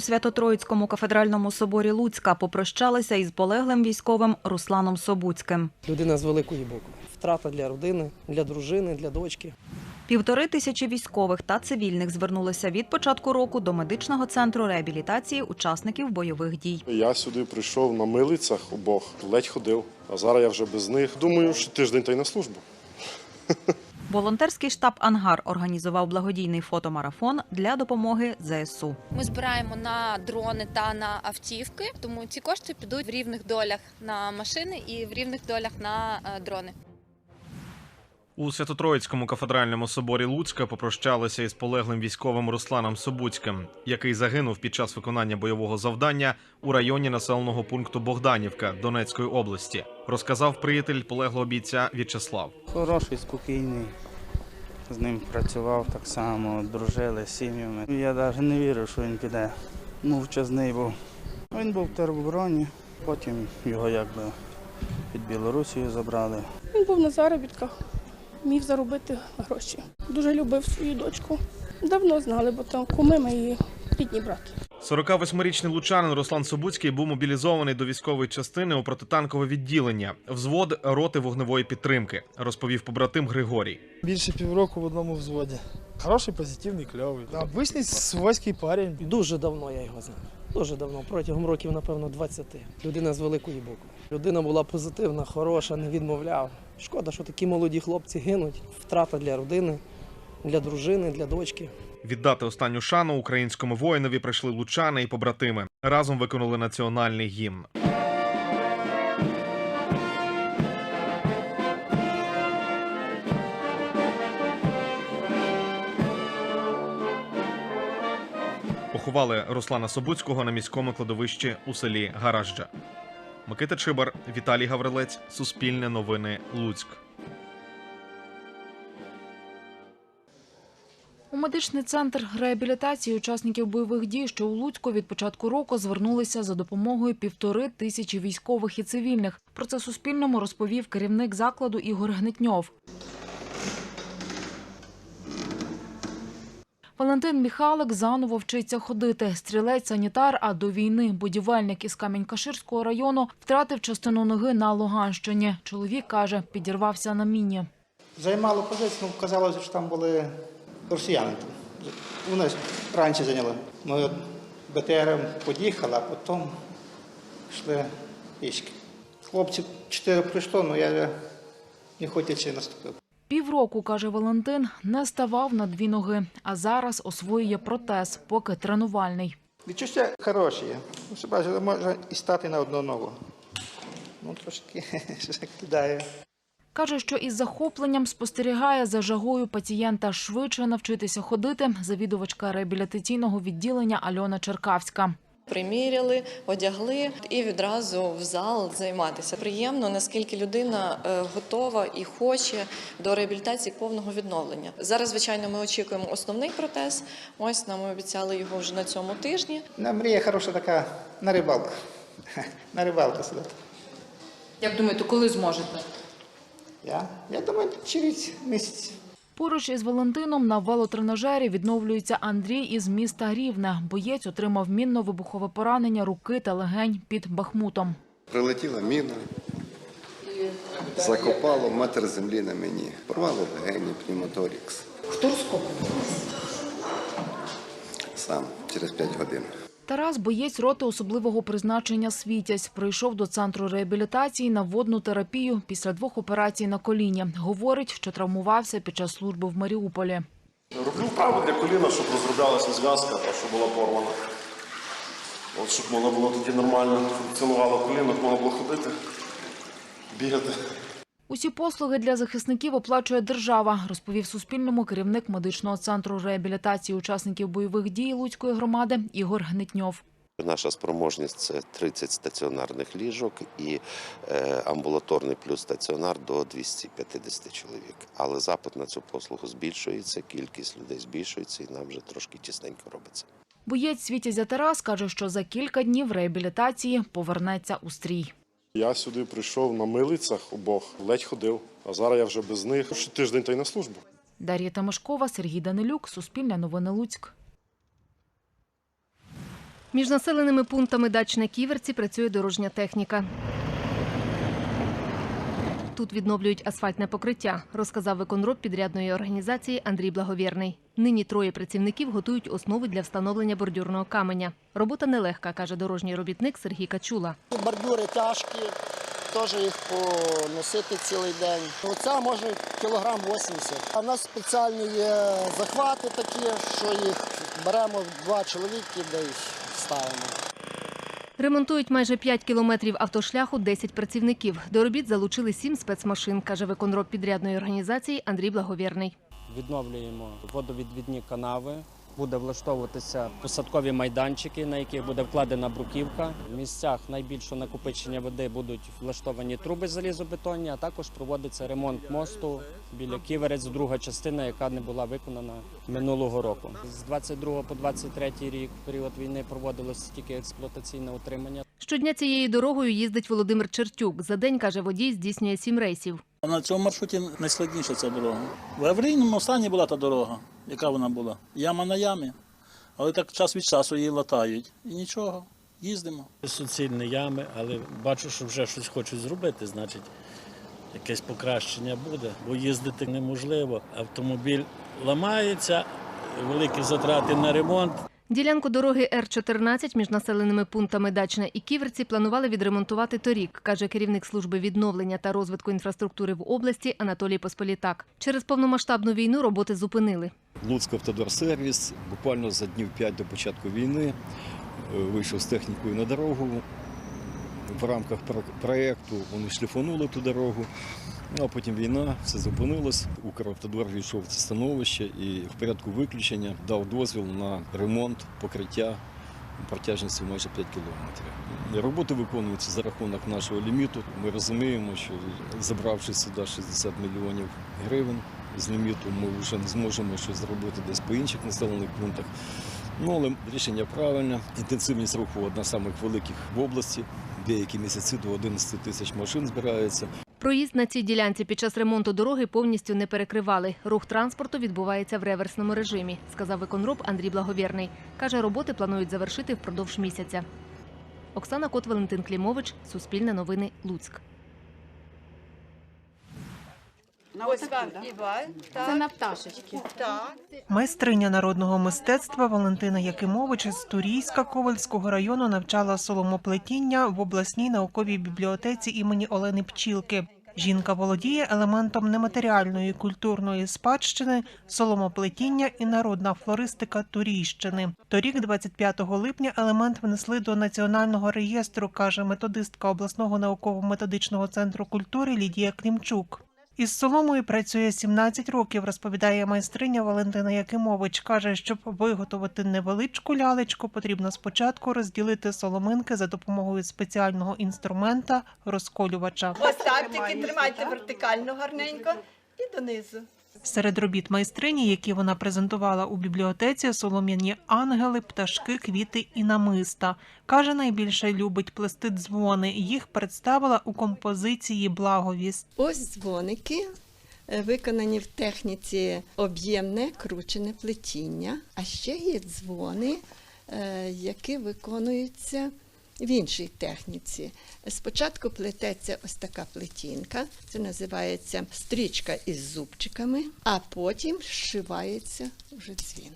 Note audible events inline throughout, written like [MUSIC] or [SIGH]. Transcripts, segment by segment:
У Свято-Троїцькому кафедральному соборі Луцька попрощалися із полеглим військовим Русланом Собуцьким. Людина з великої букви. Втрата для родини, для дружини, для дочки. Півтори тисячі військових та цивільних звернулися від початку року до медичного центру реабілітації учасників бойових дій. Я сюди прийшов на милицях обох, ледь ходив, а зараз я вже без них. Думаю, що тиждень та й на службу. Волонтерський штаб Ангар організував благодійний фотомарафон для допомоги ЗСУ. Ми збираємо на дрони та на автівки, тому ці кошти підуть в рівних долях на машини і в рівних долях на е, дрони. У Свято-Троїцькому кафедральному соборі Луцька попрощалися із полеглим військовим Русланом Собуцьким, який загинув під час виконання бойового завдання у районі населеного пункту Богданівка Донецької області, розказав приятель полеглого бійця В'ячеслав. Хороший, спокійний. З ним працював так само, дружили з сім'ями. Я навіть не вірив, що він піде. Мовчазний був. Він був в теробороні, потім його якби під Білорусію забрали. Він був на заробітках, міг заробити гроші. Дуже любив свою дочку. Давно знали, бо там куми мої рідні брати. 48-річний лучанин Руслан Собуцький був мобілізований до військової частини у протитанкове відділення, взвод роти вогневої підтримки, розповів побратим Григорій. Більше півроку в одному взводі. Хороший, позитивний, кльовий. Обичний свойський парень. Дуже давно я його знав. Дуже давно, протягом років, напевно, 20. Людина з великої букви. Людина була позитивна, хороша, не відмовляв. Шкода, що такі молоді хлопці гинуть. Втрата для родини, для дружини, для дочки. Віддати останню шану українському воїнові прийшли лучани і побратими. Разом виконали національний гімн. Поховали Руслана Собуцького на міському кладовищі у селі Гаражджа. Микита Чибар, Віталій Гаврилець, Суспільне новини, Луцьк. У медичний центр реабілітації учасників бойових дій, що у Луцьку від початку року звернулися за допомогою півтори тисячі військових і цивільних. Про це Суспільному розповів керівник закладу Ігор Гнетньов. Валентин Міхалик заново вчиться ходити. Стрілець-санітар, а до війни будівельник із Камінь-Каширського району втратив частину ноги на Луганщині. Чоловік каже, підірвався на міні. Займало позицію, ну, казалося, що там були росіяни. Вони раніше зайняли. Ми от БТРом під'їхали, а потім йшли пішки. Хлопці чотири прийшло, але я не хотячи наступив. Півроку, каже Валентин, не ставав на дві ноги, а зараз освоює протез, поки тренувальний. Відчуття хороші. Ну, бачите, можна і стати на одну ногу. Ну, трошки [LAUGHS] кидає. Каже, що із захопленням спостерігає за жагою пацієнта швидше навчитися ходити завідувачка реабілітаційного відділення Альона Черкавська. Приміряли, одягли і відразу в зал займатися. Приємно, наскільки людина е, готова і хоче до реабілітації повного відновлення. Зараз, звичайно, ми очікуємо основний протез. Ось нам обіцяли його вже на цьому тижні. На мрія хороша така на рибалку. [LAUGHS] На рибалку сидати. Як думаєте, коли зможете? Я, я думаю, через місяць. Поруч із Валентином на велотренажері відновлюється Андрій із міста Рівне. Боєць отримав мінно-вибухове поранення руки та легень під Бахмутом. Прилетіла міна, закопало метр землі на мені. Порвало легені, пневмоторікс. Хто розкопав? Сам через 5 годин. Тарас, боєць роти особливого призначення «Світязь», прийшов до центру реабілітації на водну терапію після двох операцій на коліні. Говорить, що травмувався під час служби в Маріуполі. Роблю вправи для коліна, щоб розроблялася зв'язка, та що була порвана. От щоб можна було тоді нормально функціонувало коліно, можна було ходити, бігати. Усі послуги для захисників оплачує держава, розповів Суспільному керівник медичного центру реабілітації учасників бойових дій Луцької громади Ігор Гнетньов. Наша спроможність це 30 стаціонарних ліжок і е, амбулаторний плюс стаціонар до 250 чоловік. Але запит на цю послугу збільшується, кількість людей збільшується і нам вже трошки тісненько робиться. Боєць Світязя Тарас каже, що за кілька днів реабілітації повернеться у стрій. Я сюди прийшов на милицях обох, ледь ходив, а зараз я вже без них. Ще тиждень та й на службу. Дар'я Тимошкова, Сергій Данилюк, Суспільне новини Луцьк. Між населеними пунктами Дачне Ківерці працює дорожня техніка. Тут відновлюють асфальтне покриття, розказав виконроб підрядної організації Андрій Благовірний. Нині троє працівників готують основи для встановлення бордюрного каменя. Робота нелегка, каже дорожній робітник Сергій Качула. Бордюри тяжкі, теж їх поносити цілий день. Оця може кілограм 80. А в нас спеціальні є захвати такі, що їх беремо два чоловіки, де їх ставимо. Ремонтують майже 5 кілометрів автошляху 10 працівників. До робіт залучили 7 спецмашин, каже виконроб підрядної організації Андрій Благовірний. Відновлюємо водовідвідні канави. Буде влаштовуватися посадкові майданчики, на яких буде вкладена бруківка. В місцях найбільшого накопичення води будуть влаштовані труби залізобетонні, а також проводиться ремонт мосту біля Ківерець, друга частина, яка не була виконана минулого року. З 22 по 23 рік, період війни, проводилось тільки експлуатаційне утримання. Щодня цією дорогою їздить Володимир Чертюк. За день, каже водій, здійснює 7 рейсів. На цьому маршруті найскладніша ця дорога. В аварійному стані була та дорога, яка вона була. Яма на ямі. Але так час від часу її латають. І нічого, їздимо. Суцільні ями, але бачу, що вже щось хочуть зробити, значить, якесь покращення буде, бо їздити неможливо. Автомобіль ламається, великі затрати на ремонт. Ділянку дороги Р-14 між населеними пунктами Дачна і Ківерці планували відремонтувати торік, каже керівник служби відновлення та розвитку інфраструктури в області Анатолій Посполітак. Через повномасштабну війну роботи зупинили. Луцьк автодорсервіс буквально за днів 5 до початку війни е, вийшов з технікою на дорогу. В рамках проєкту вони шліфанули ту дорогу. Ну, а потім війна, все зупинилось. Укравтодор війшов в це становище і в порядку виключення дав дозвіл на ремонт покриття протяжністю майже 5 кілометрів. Роботи виконуються за рахунок нашого ліміту. Ми розуміємо, що забравши сюди 60 мільйонів гривень з ліміту, ми вже не зможемо щось зробити десь по інших населених пунктах. Ну, але рішення правильне. Інтенсивність руху одна з самих великих в області. Деякі місяці до 11 тисяч машин збирається. Проїзд на цій ділянці під час ремонту дороги повністю не перекривали. Рух транспорту відбувається в реверсному режимі, сказав виконроб Андрій Благовірний. Каже, роботи планують завершити впродовж місяця. Оксана Кот, Валентин Клімович, Суспільне новини, Луцьк. Ось вам Іван. Це на пташечки. Так. Майстриня народного мистецтва Валентина Якимович з Турійська Ковальського району навчала соломоплетіння в обласній науковій бібліотеці імені Олени Пчілки. Жінка володіє елементом нематеріальної культурної спадщини, соломоплетіння і народна флористика Турійщини. Торік, 25 липня, елемент внесли до національного реєстру, каже методистка обласного науково-методичного центру культури Лідія Клімчук. Із соломою працює 17 років, розповідає майстриня Валентина Якимович. Каже, щоб виготовити невеличку лялечку, потрібно спочатку розділити соломинки за допомогою спеціального інструмента розколювача. Ось так, тільки тримайте вертикально гарненько і донизу. Серед робіт майстрині, які вона презентувала у бібліотеці, солом'яні ангели, пташки, квіти і намиста. Каже, найбільше любить плести дзвони. Їх представила у композиції Благовість. Ось дзвоники, е, виконані в техніці об'ємне кручене плетіння. А ще є дзвони, е, які виконуються в іншій техніці. Спочатку плететься ось така плетінка, це називається стрічка із зубчиками, а потім зшивається вже дзвін.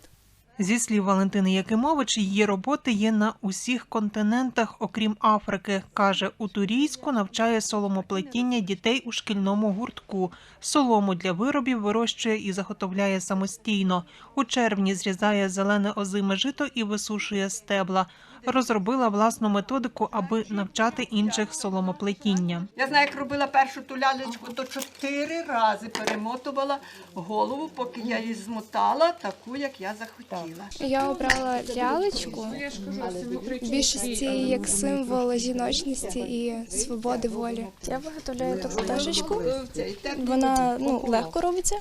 Зі слів Валентини Якимович, її роботи є на усіх континентах, окрім Африки. Каже, у Турійську навчає соломоплетіння дітей у шкільному гуртку. Солому для виробів вирощує і заготовляє самостійно. У червні зрізає зелене озиме жито і висушує стебла. Розробила власну методику, аби навчати інших соломоплетіння. Я знаю, як робила першу ту лялечку, то чотири рази перемотувала голову, поки я її змотала, таку, як я захотіла. Я обрала лялечку в більшості як символ жіночності і свободи волі. Я виготовляю таку пташечку. Вона ну легко робиться,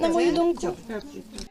на мою думку.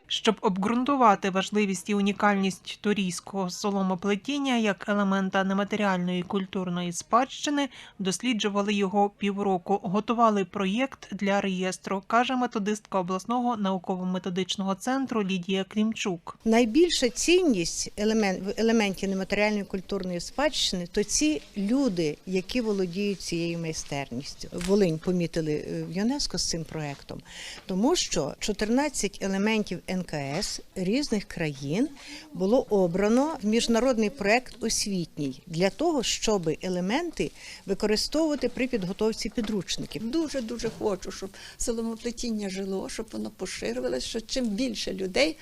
Щоб обґрунтувати важливість і унікальність турійського соломоплетіння, як елемента нематеріальної культурної спадщини, досліджували його півроку, готували проєкт для реєстру, каже методистка обласного науково-методичного центру Лідія Клімчук. Найбільша цінність елемент, в елементі нематеріальної культурної спадщини то ці люди, які володіють цією майстерністю. Волинь помітили е, в ЮНЕСКО з цим проектом, тому що 14 елементів НКС різних країн було обрано в міжнародний проект освітній для того, щоб елементи використовувати при підготовці підручників. Дуже дуже хочу, щоб соломоплетіння жило, щоб воно поширювалося, щоб чим більше людей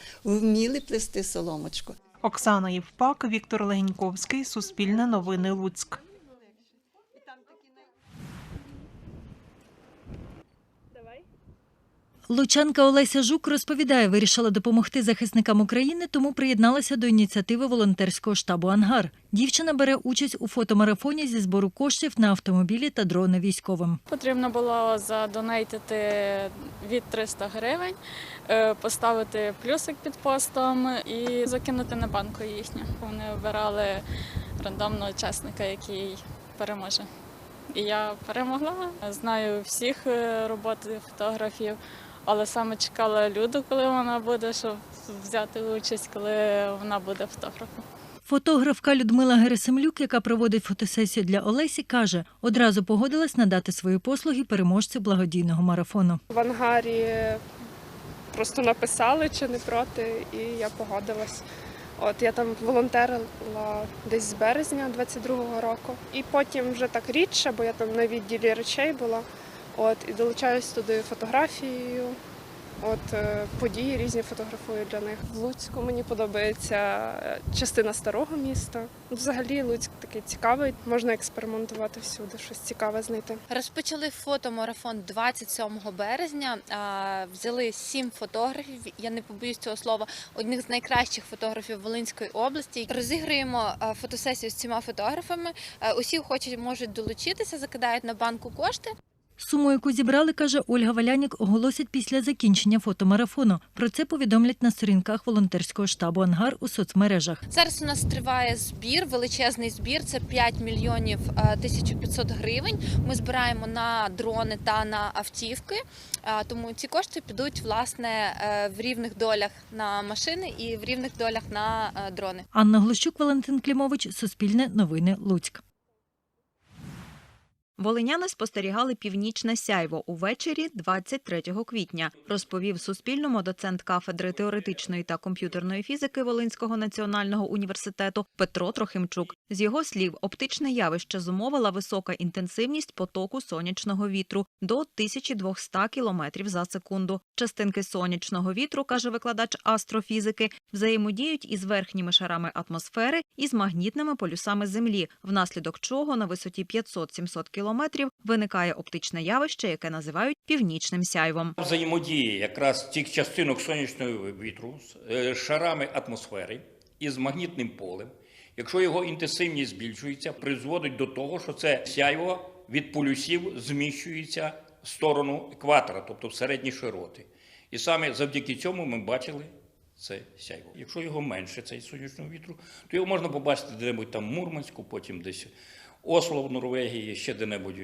вміли плести соломочку. Оксана Євпак, Віктор Легеньковський, Суспільне новини Луцьк. Лучанка Олеся Жук розповідає, вирішила допомогти захисникам України, тому приєдналася до ініціативи волонтерського штабу Ангар. Дівчина бере участь у фотомарафоні зі збору коштів на автомобілі та дрони військовим. Потрібно було задонейтити від 300 гривень, е, поставити плюсик під постом і закинути на банку їхню. Вони обирали рандомного учасника, який переможе. І я перемогла. Знаю всіх е, роботи фотографів, але саме чекала Люду, коли вона буде, щоб взяти участь, коли вона буде фотографом. Фотографка Людмила Герасимлюк, яка проводить фотосесію для Олесі, каже, одразу погодилась надати свої послуги переможцю благодійного марафону. В ангарі просто написали, чи не проти, і я погодилась. От я там волонтерила десь з березня 22-го року, і потім вже так рідше, бо я там на відділі речей була. От і долучаюсь туди фотографією. От е, події різні фотографую для них. В Луцьку мені подобається е, частина старого міста. Взагалі Луцьк такий цікавий, можна експериментувати всюди, щось цікаве знайти. Розпочали фотомарафон 27 березня. Взяли сім фотографів. Я не побоюсь цього слова. Одних з найкращих фотографів Волинської області. Розіграємо фотосесію з цими фотографами. Усі охочі можуть долучитися, закидають на банку кошти. Суму, яку зібрали, каже Ольга Валянік, оголосять після закінчення фотомарафону. Про це повідомлять на сторінках волонтерського штабу Ангар у соцмережах. Зараз у нас триває збір, величезний збір. Це 5 мільйонів е, 1500 гривень. Ми збираємо на дрони та на автівки. Е, Тому ці кошти підуть власне е, в рівних долях на машини і в рівних долях на е, дрони. Анна Глущук, Валентин Клімович, Суспільне новини Луцьк. Волиняни спостерігали північне сяйво увечері 23 квітня, розповів Суспільному доцент кафедри теоретичної та комп'ютерної фізики Волинського національного університету Петро Трохимчук. З його слів, оптичне явище зумовила висока інтенсивність потоку сонячного вітру до 1200 км за секунду. Частинки сонячного вітру, каже викладач астрофізики, взаємодіють із верхніми шарами атмосфери і з магнітними полюсами Землі, внаслідок чого на висоті 500-700 км виникає оптичне явище, яке називають північним сяйвом. Взаємодії якраз цих частинок сонячного вітру з е, шарами атмосфери і з магнітним полем, якщо його інтенсивність збільшується, призводить до того, що це сяйво від полюсів зміщується в сторону екватора, тобто в середні широти. І саме завдяки цьому ми бачили це сяйво. Якщо його менше, цей сонячного вітру, то його можна побачити де-небудь там в Мурманську, потім десь Осло в Норвегії, ще де-небудь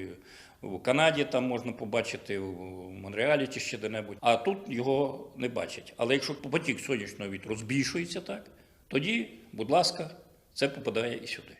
в Канаді там можна побачити, в Монреалі чи ще де-небудь. А тут його не бачать. Але якщо потік сонячного вітру збільшується так, тоді, будь ласка, це попадає і сюди.